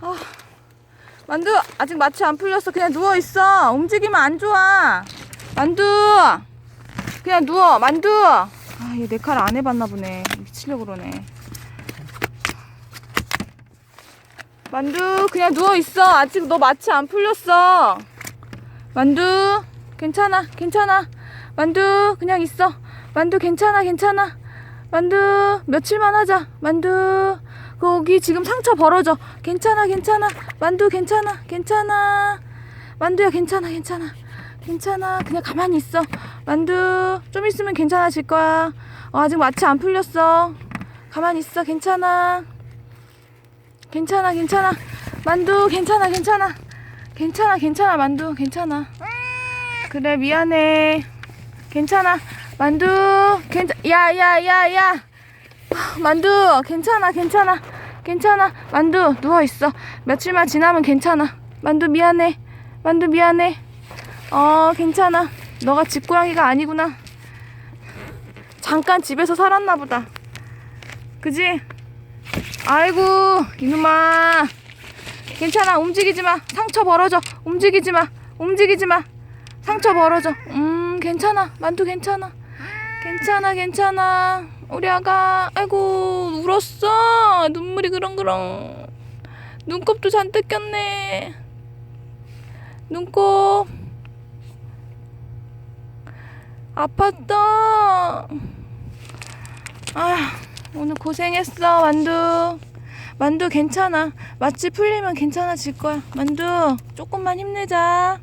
아, 만두 아직 마취 안 풀렸어. 그냥 누워 있어. 움직이면 안 좋아. 만두 그냥 누워. 만두. 아, 얘 내 칼 안 해봤나 보네. 미치려고 그러네. 만두 그냥 누워 있어. 아직 너 마취 안 풀렸어. 만두 괜찮아 괜찮아. 만두 그냥 있어. 만두 괜찮아 괜찮아. 만두 며칠만 하자. 만두 거기 지금 상처 벌어져. 괜찮아 괜찮아. 만두 괜찮아 괜찮아. 만두야 괜찮아 괜찮아. 괜찮아 그냥 가만히 있어. 만두 좀 있으면 괜찮아질 거야. 어, 아직 마취 안 풀렸어. 가만히 있어 괜찮아. 괜찮아 괜찮아. 만두 괜찮아 괜찮아. 괜찮아 괜찮아 만두 괜찮아. 그래 미안해. 괜찮아. 만두 괜찮 야 야 야 야 만두 괜찮아 괜찮아 괜찮아. 만두 누워 있어. 며칠만 지나면 괜찮아. 만두 미안해 만두 미안해. 어 괜찮아. 너가 집고양이가 아니구나. 잠깐 집에서 살았나 보다. 그지? 아이고 이놈아. 괜찮아 움직이지 마. 상처 벌어져. 움직이지 마. 움직이지 마. 상처 벌어져. 음 괜찮아. 만두 괜찮아. 괜찮아 괜찮아 우리 아가 아이고 울었어. 눈물이 그렁그렁. 눈곱도 잔뜩 꼈네. 눈곱. 아팠다 아 오늘 고생했어 만두. 만두 괜찮아. 마취 풀리면 괜찮아질 거야. 만두 조금만 힘내자.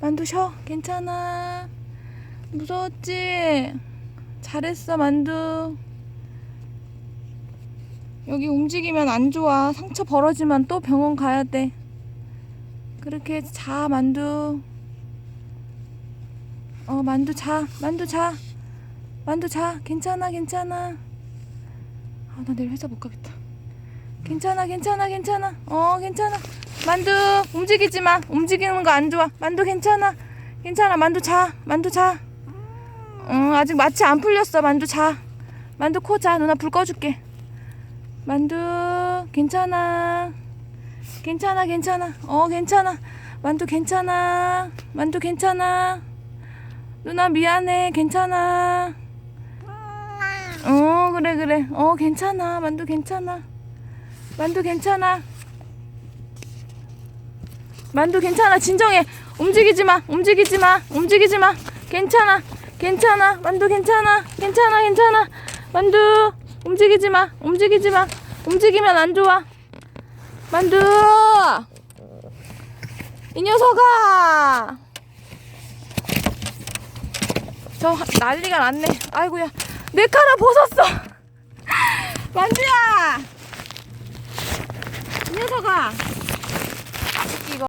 만두 쉬어. 괜찮아. 무서웠지? 잘했어, 만두. 여기 움직이면 안 좋아. 상처 벌어지면 또 병원 가야 돼. 그렇게 자, 만두. 어, 만두 자. 만두 자. 만두 자. 괜찮아, 괜찮아. 아, 나 내일 회사 못 가겠다. 괜찮아, 괜찮아, 괜찮아. 어, 괜찮아. 만두, 움직이지 마. 움직이는 거 안 좋아. 만두 괜찮아. 괜찮아, 만두 자. 만두 자. 응, 아직 마취 안 풀렸어. 만두 자. 만두 코 자. 누나 불 꺼줄게. 만두, 괜찮아. 괜찮아, 괜찮아. 어, 괜찮아. 만두 괜찮아. 만두 괜찮아. 누나 미안해. 괜찮아. 어, 그래, 그래. 어, 괜찮아. 만두 괜찮아. 만두 괜찮아. 만두 괜찮아. 진정해. 움직이지 마. 움직이지 마. 움직이지 마. 괜찮아. 괜찮아. 만두 괜찮아. 괜찮아. 괜찮아. 만두 움직이지 마. 움직이지 마. 움직이면 안 좋아. 만두. 이 녀석아. 저 하- 난리가 났네. 아이고야. 내 카라 벗었어. 만두야. 이 녀석아.